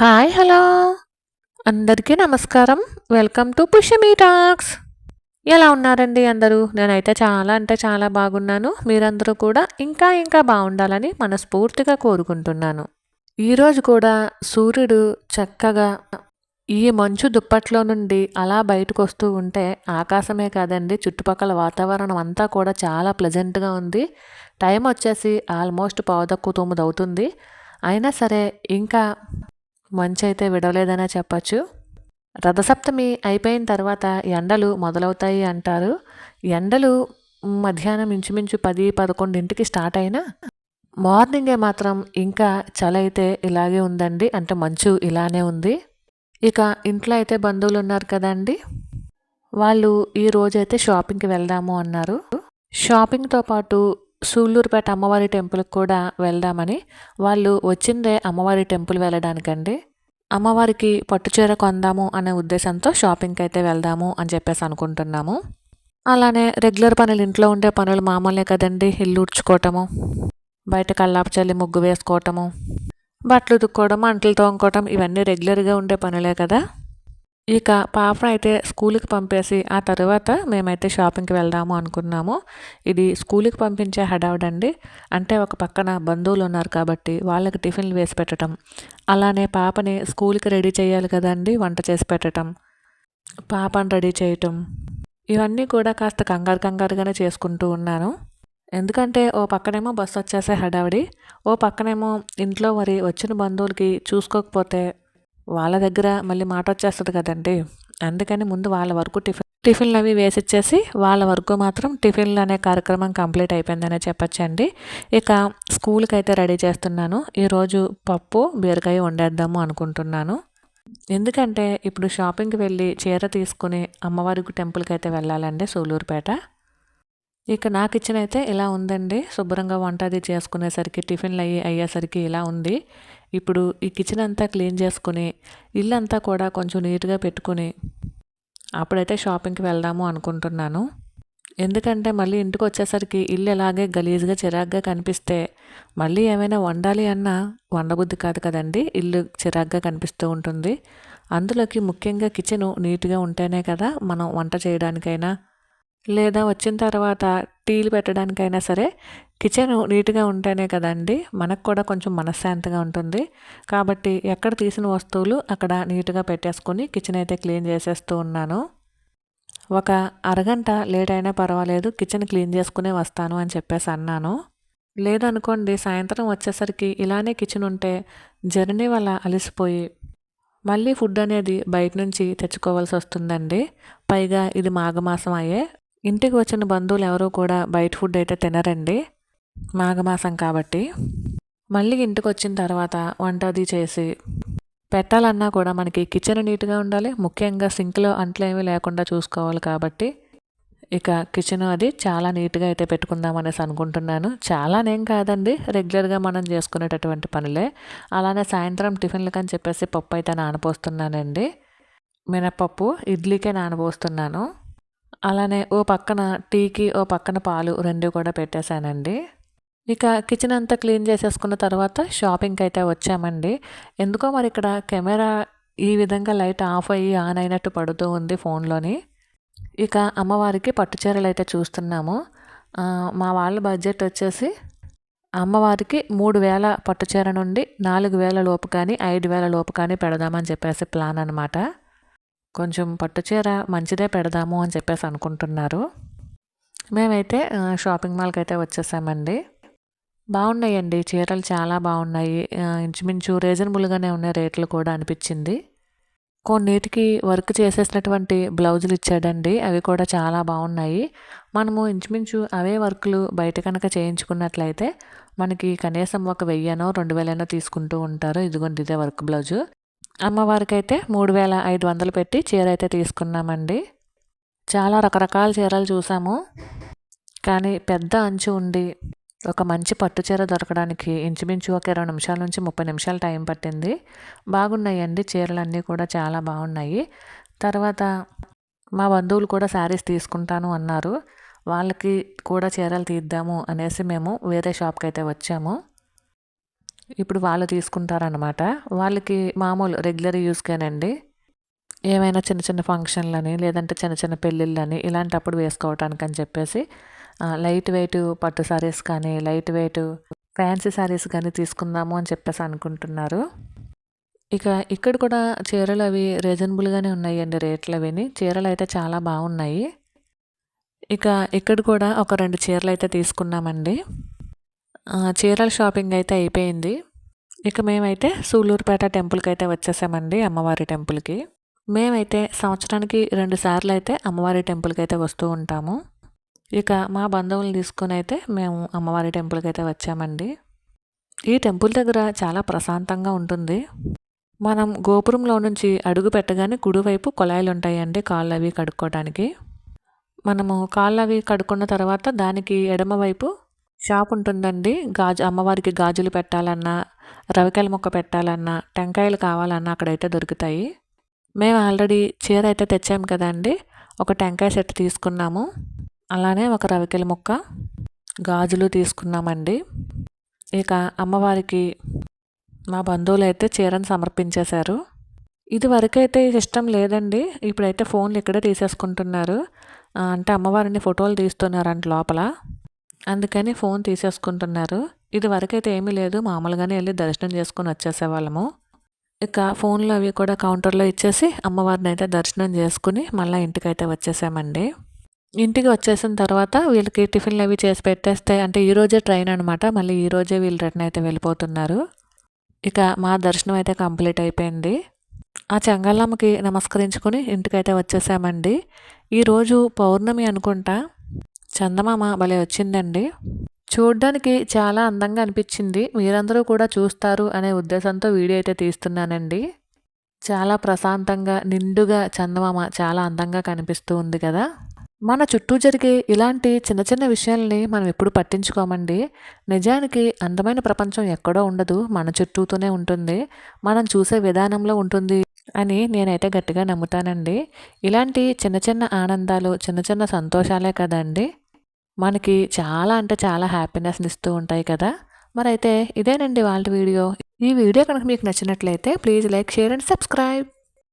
Hi hello. అందరికీ నమస్కారం. Welcome to Pushyami talks. ఎలా ఉన్నారండి అందరూ? నేనైతే చాలా అంటే చాలా బాగున్నాను. మీరందరూ కూడా ఇంకా ఇంకా బాగుండాలని మనస్ఫూర్తిగా కోరుకుంటున్నాను. ఈరోజు కూడా సూర్యుడు చక్కగా ఈ మంచు దుప్పట్లో నుండి అలా బయటకు వస్తూ ఉంటే ఆకాశమే కాదండి చుట్టుపక్కల వాతావరణం అంతా కూడా చాలా ప్లెజెంట్గా ఉంది. టైం వచ్చేసి ఆల్మోస్ట్ పావుదక్కు తొమ్మిది అవుతుంది అయినా సరే ఇంకా మంచి అయితే విడవలేదనే చెప్పచ్చు. రథసప్తమి అయిపోయిన తర్వాత ఎండలు మొదలవుతాయి అంటారు. ఎండలు మధ్యాహ్నం ఇంచుమించు పది పదకొండింటికి స్టార్ట్ అయినా మార్నింగే మాత్రం ఇంకా చలి అయితే ఇలాగే ఉందండి. అంటే మంచు ఇలానే ఉంది. ఇక ఇంట్లో అయితే బంధువులు ఉన్నారు కదండి. వాళ్ళు ఈ రోజైతే షాపింగ్కి వెళ్దాము అన్నారు. షాపింగ్తో పాటు సూళ్ళూరుపేట అమ్మవారి టెంపుల్కి కూడా వెళ్దామని వాళ్ళు వచ్చిందే అమ్మవారి టెంపుల్ వెళ్ళడానికండి. అమ్మవారికి పట్టుచీర కొందాము అనే ఉద్దేశంతో షాపింగ్కి అయితే వెళ్దాము అని చెప్పేసి అనుకుంటున్నాము. అలానే రెగ్యులర్ పనులు ఇంట్లో ఉండే పనులు మామూలే కదండి ఇల్లు ఉడ్చుకోవటము బయట కల్లాపు చల్లి ముగ్గు వేసుకోవటము బట్టలు ఉతుక్కోవడం అంటలు తోముకోవటం ఇవన్నీ రెగ్యులర్గా ఉండే పనులే కదా. ఇక పాపను అయితే స్కూల్కి పంపేసి ఆ తర్వాత మేమైతే షాపింగ్కి వెళ్దాము అనుకున్నాము. ఇది స్కూల్కి పంపించే హడావుడండి అంటే ఒక పక్కన బంధువులు ఉన్నారు కాబట్టి వాళ్ళకి టిఫిన్లు వేసి పెట్టడం అలానే పాపని స్కూల్కి రెడీ చేయాలి కదండి వంట చేసి పెట్టడం పాపను రెడీ చేయటం. ఇవన్నీ కూడా కాస్త కంగారు కంగారుగానే చేసుకుంటూ ఉన్నాను. ఎందుకంటే ఓ పక్కనేమో బస్సు వచ్చేసే హడావిడి. ఓ పక్కనేమో ఇంట్లో మరి వచ్చిన బంధువులకి చూసుకోకపోతే వాళ్ళ దగ్గర మళ్ళీ మాట వచ్చేస్తుంది కదండి. అందుకని ముందు వాళ్ళ వరకు టిఫిన్ టిఫిన్లు అవి వేసిచ్చేసి వాళ్ళ వరకు మాత్రం టిఫిన్లు అనే కార్యక్రమం కంప్లీట్ అయిపోయిందనే చెప్పచ్చండి. ఇక స్కూల్కి అయితే రెడీ చేస్తున్నాను. ఈరోజు పప్పు బీరకాయ వండేద్దాము అనుకుంటున్నాను. ఎందుకంటే ఇప్పుడు షాపింగ్కి వెళ్ళి చీర తీసుకుని అమ్మవారికి టెంపుల్కి అయితే వెళ్ళాలండి సూలూరుపేట ఇక నాకు ఇచ్చినైతే అయితే ఇలా ఉందండి. శుభ్రంగా వంట అది చేసుకునేసరికి టిఫిన్లు అయ్యి అయ్యేసరికి ఇలా ఉంది. ఇప్పుడు ఈ కిచెన్ అంతా క్లీన్ చేసుకుని ఇల్లంతా కూడా కొంచెం నీట్గా పెట్టుకుని అప్పుడైతే షాపింగ్కి వెళ్దాము అనుకుంటున్నాను. ఎందుకంటే మళ్ళీ ఇంటికి వచ్చేసరికి ఇల్లు ఎలాగే గలీజ్గా చిరాగ్గా కనిపిస్తే మళ్ళీ ఏమైనా వండాలి అన్నా వండబుద్ధి కాదు కదండి. ఇల్లు చిరాగ్గా కనిపిస్తూ ఉంటుంది. అందులోకి ముఖ్యంగా కిచెను నీట్గా ఉంటేనే కదా మనం వంట చేయడానికైనా లేదా వచ్చిన తర్వాత టీలు పెట్టడానికైనా సరే కిచెన్ నీట్గా ఉంటేనే కదండి మనకు కూడా కొంచెం మనశ్శాంతిగా ఉంటుంది. కాబట్టి ఎక్కడ తీసిన వస్తువులు అక్కడ నీట్గా పెట్టేసుకొని కిచెన్ అయితే క్లీన్ చేసేస్తూ ఉన్నాను. ఒక అరగంట లేట్ అయినా పర్వాలేదు కిచెన్ క్లీన్ చేసుకునే వస్తాను అని చెప్పేసి అన్నాను. లేదనుకోండి సాయంత్రం వచ్చేసరికి ఇలానే కిచెన్ ఉంటే జర్నీ వల్ల అలసిపోయి మళ్ళీ ఫుడ్ అనేది బయట నుంచి తెచ్చుకోవాల్సి వస్తుందండి. పైగా ఇది మాఘమాసం అయ్యే ఇంటికి వచ్చిన బంధువులు ఎవరూ కూడా బయట ఫుడ్ అయితే తినరండి. మాఘమాసం కాబట్టి. మళ్ళీ ఇంటికి వచ్చిన తర్వాత వంట అది చేసి పెట్టాలన్నా కూడా మనకి కిచెన్ నీట్గా ఉండాలి. ముఖ్యంగా సింక్లో అంట్లు ఏమీ లేకుండా చూసుకోవాలి కాబట్టి. ఇక కిచెన్ అది చాలా నీట్గా అయితే పెట్టుకుందాం అనేసి అనుకుంటున్నాను. చాలానేం కాదండి. రెగ్యులర్గా మనం చేసుకునేటటువంటి పనులే. అలానే సాయంత్రం టిఫిన్లకు అని చెప్పేసి పప్పు అయితే నానపోస్తున్నానండి మినపప్పు ఇడ్లీకే నానపోస్తున్నాను అలానే ఓ పక్కన టీకి ఓ పక్కన పాలు రెండు కూడా పెట్టేశానండి. ఇక కిచెన్ అంతా క్లీన్ చేసేసుకున్న తర్వాత షాపింగ్కి అయితే వచ్చామండి. ఎందుకో మరి ఇక్కడ కెమెరా ఈ విధంగా లైట్ ఆఫ్ అయ్యి ఆన్ అయినట్టు పడుతూ ఉంది ఫోన్లోని. ఇక అమ్మవారికి పట్టుచీరలు అయితే చూస్తున్నాము. మా వాళ్ళ బడ్జెట్ వచ్చేసి అమ్మవారికి మూడు వేల పట్టుచీర నుండి నాలుగు వేల లోపు కానీ ఐదు వేల లోపు కానీ పెడదామని చెప్పేసి ప్లాన్ అనమాట కొంచెం పట్టుచీర మంచిదే పెడదాము అని చెప్పేసి అనుకుంటున్నారు. మేమైతే షాపింగ్ మాల్కి అయితే వచ్చేసామండి. బాగున్నాయండి చీరలు చాలా బాగున్నాయి. ఇంచుమించు రీజనబుల్గానే ఉన్న రేట్లు కూడా అనిపించింది. కొన్నిటికి వర్క్ చేసేసినటువంటి బ్లౌజులు ఇచ్చాడండి అవి కూడా చాలా బాగున్నాయి. మనము ఇంచుమించు అవే వర్క్లు బయట కనుక చేయించుకున్నట్లయితే మనకి కనీసం ఒక వెయ్యనో రెండు వేలనో తీసుకుంటూ ఉంటారు. ఇదిగోండి ఇదే వర్క్ బ్లౌజు. అమ్మవారికి అయితే మూడు వేల ఐదు వందలు పెట్టి చీర అయితే తీసుకున్నామండి. చాలా రకరకాల చీరలు చూసాము. కానీ పెద్ద అంచు ఉండి ఒక మంచి పట్టు చీర దొరకడానికి ఇంచుమించు ఒక ఇరవై నిమిషాల నుంచి ముప్పై నిమిషాలు టైం పట్టింది. బాగున్నాయండి చీరలన్నీ కూడా చాలా బాగున్నాయి. తర్వాత మా బంధువులు కూడా శారీస్ తీసుకుంటాను అన్నారు. వాళ్ళకి కూడా చీరలు తీద్దాము అనేసి మేము వేరే షాప్కి అయితే వచ్చాము. ఇప్పుడు వాళ్ళు తీసుకుంటారనమాట వాళ్ళకి మామూలు రెగ్యులర్ యూస్కేనండి ఏమైనా చిన్న చిన్న ఫంక్షన్లని లేదంటే చిన్న చిన్న పెళ్ళిళ్ళని ఇలాంటప్పుడు వేసుకోవటానికి అని చెప్పేసి లైట్ వెయిట్ పట్టు సారీస్ కానీ లైట్ వెయిట్ ఫ్యాన్సీ సారీస్ కానీ తీసుకుందాము అని చెప్పేసి అనుకుంటున్నారు. ఇక ఇక్కడ కూడా చీరలు అవి రీజనబుల్గానే ఉన్నాయండి రేట్లు అవిని. చీరలు అయితే చాలా బాగున్నాయి. ఇక ఇక్కడ కూడా ఒక రెండు చీరలు అయితే తీసుకున్నామండి. చీరల షాపింగ్ అయితే అయిపోయింది. ఇక మేమైతే సూలూరుపేట టెంపుల్కి అయితే వచ్చేసామండి అమ్మవారి టెంపుల్కి. మేమైతే సంవత్సరానికి రెండు సార్లు అయితే అమ్మవారి టెంపుల్కి అయితే వస్తూ ఉంటాము. ఇక మా బంధువులు తీసుకుని అయితే మేము అమ్మవారి టెంపుల్కి అయితే వచ్చామండి. ఈ టెంపుల్ దగ్గర చాలా ప్రశాంతంగా ఉంటుంది. మనం గోపురంలో నుంచి అడుగు పెట్టగానే కుడివైపు కొలాయిలు ఉంటాయండి కాళ్ళు అవి కడుక్కోవడానికి మనము కాళ్ళు అవి కడుక్కున్న తర్వాత దానికి ఎడమవైపు షాప్ ఉంటుందండి. గాజు అమ్మవారికి గాజులు పెట్టాలన్నా రవికాయల మొక్క పెట్టాలన్నా టెంకాయలు కావాలన్నా అక్కడైతే దొరుకుతాయి. మేము ఆల్రెడీ చీర అయితే తెచ్చాము కదండి. ఒక టెంకాయ సెట్ తీసుకున్నాము. అలానే ఒక రవికెల మొక్క గాజులు తీసుకున్నామండి. ఇక అమ్మవారికి మా బంధువులు అయితే చీరను సమర్పించేశారు. ఇదివరకైతే ఇష్టం లేదండి. ఇప్పుడైతే ఫోన్లు ఇక్కడే తీసేసుకుంటున్నారు. అంటే అమ్మవారిని ఫోటోలు తీస్తున్నారు అంటే లోపల. అందుకని ఫోన్ తీసేసుకుంటున్నారు. ఇది వరకైతే ఏమీ లేదు. మామూలుగానే వెళ్ళి దర్శనం చేసుకొని వచ్చేసేవాళ్ళము. ఇక ఫోన్లు అవి కూడా కౌంటర్లో ఇచ్చేసి అమ్మవారిని అయితే దర్శనం చేసుకుని మళ్ళీ ఇంటికైతే వచ్చేసామండి. ఇంటికి వచ్చేసిన తర్వాత వీళ్ళకి టిఫిన్లు అవి చేసి పెట్టేస్తే అంటే ఈ రోజే ట్రైన్ అనమాట మళ్ళీ ఈ రోజే వీళ్ళు రిటర్న్ అయితే వెళ్ళిపోతున్నారు. ఇక మా దర్శనం అయితే కంప్లీట్ అయిపోయింది. ఆ చెంగళ్ళమ్మకి నమస్కరించుకొని ఇంటికైతే వచ్చేసామండి. ఈరోజు పౌర్ణమి అనుకుంటా. చందమామ భలే వచ్చిందండి. చూడ్డానికి చాలా అందంగా అనిపించింది. మీరందరూ కూడా చూస్తారు అనే ఉద్దేశంతో వీడియో అయితే తీస్తున్నానండి. చాలా ప్రశాంతంగా నిండుగా చందమామ చాలా అందంగా కనిపిస్తూ ఉంది కదా. మన చుట్టూ జరిగే ఇలాంటి చిన్న చిన్న విషయాల్ని మనం ఎప్పుడు పట్టించుకోమండి. నిజానికి అందమైన ప్రపంచం ఎక్కడో ఉండదు. మన చుట్టూతోనే ఉంటుంది. మనం చూసే విధానంలో ఉంటుంది అని నేనైతే గట్టిగా నమ్ముతానండి. ఇలాంటి చిన్న చిన్న ఆనందాలు చిన్న చిన్న సంతోషాలే కదండి. మనకి చాలా అంటే చాలా హ్యాపీనెస్ని ఇస్తూ ఉంటాయి కదా. మరైతే ఇదేనండి వాళ్ళ వీడియో. ఈ వీడియో కనుక మీకు నచ్చినట్లయితే please like share and subscribe